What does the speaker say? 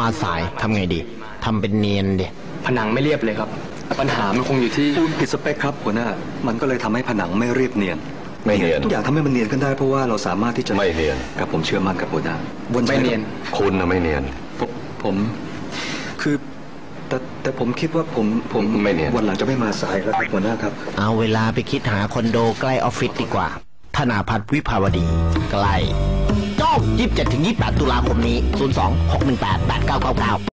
มาสายทำไงดีทำเป็นเนียนดิผนังไม่เรียบเลยครับ ปัญหามันคงอยู่ที่ปูนผิดสเปคครับหัวหน้า มันก็เลยทำให้ผนังไม่เรียบเนียนไม่เนียนทุกอย่างทำให้มันเนียนขึ้นได้เพราะว่าเราสามารถที่จะไม่เนียนกับผมเชื่อมั่นกับหัวหน้าบนไม่เนียน คุณนะไม่เนียนผมผมคือแต่แต่ผมคิดว่าผมผมไม่เนียนวันหลังจะไม่มาสายแล้วครับหัวหน้าครับ เอาเวลาไปคิดหาคอนโดใกล้ออฟฟิศดีกว่าธนาพัฒน์วิภาวดีใกล้ ง27ถึง28 ตุลาคมนี้ 02 618 8999